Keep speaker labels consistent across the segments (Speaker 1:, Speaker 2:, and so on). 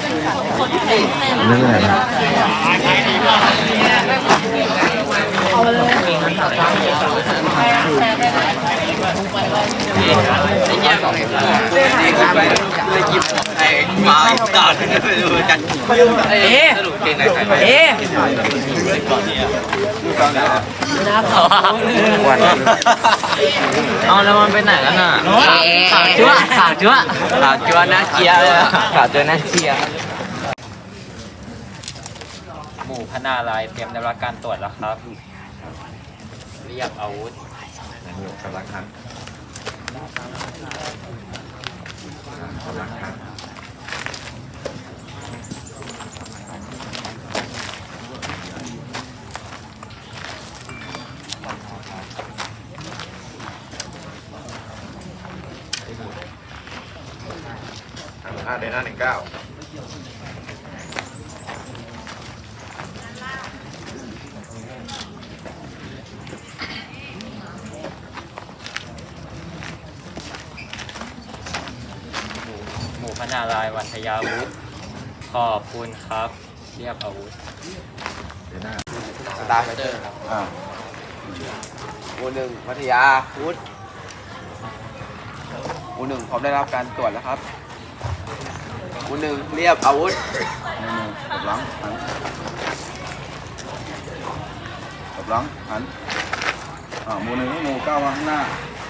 Speaker 1: เรื่องอะไรนะ ยิบอะไร
Speaker 2: มาต่อดูกันเอ๊ะเอ๊ะ
Speaker 3: เอาแล้วมันไปไหนกันน่ะ
Speaker 2: ขาวจั๊วขาวจั๊วขาวจั๊วน่าเกียร์เลยขาวจั๊วน่าเกียร์
Speaker 3: หมู่พนาลายเตรียมได้รับการตรวจแล้วครับเรียกอาวุธ
Speaker 1: กำลังคันกำลังคัน ห้าเดือนห้าหนึ่งเก้า
Speaker 3: หมู่พนาลายวันทยาวุธขอบคุณครับ เรียกอาวุธ
Speaker 1: เดือนหน้า
Speaker 2: สตาร์ไฟเตอร์ครับ
Speaker 1: อ่า
Speaker 2: หมู่หนึ่งพัทยาพุทธหมู่หนึ่งพร้อมได้รับการตรวจแล้วครับหมู่หนึ่งเรียบอาวุธ
Speaker 1: หนึ่งกลับหลังหันกลับหลังหันอ่าหมู่หนึ่งให้หมู่เก้ามาข้างหน้า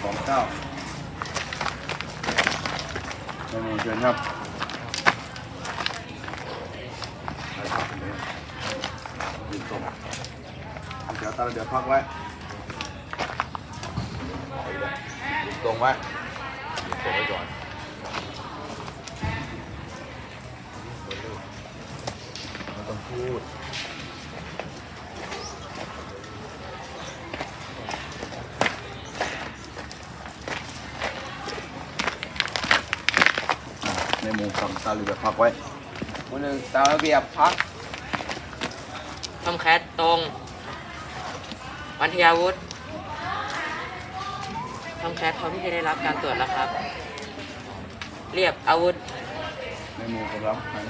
Speaker 1: สองเก้าหมู่ เชิญครับไปครับยืนตรงเดี๋ยวตาเดี๋ยวพักไว้ยืนตรงไว้ยืนตรงไว้ก่อนไม่ต้องพูด ในหมู่คำตาเหลือพักไว้
Speaker 2: หมูหนึ่งตาเระเบียบพัก
Speaker 4: ทำแคสตรงวันทยาวุฒิทำแคสพร้อมที่จะได้รับการตรวจแล้วครับ เรียบอาวุธ
Speaker 1: ในหมู่กำลังหัน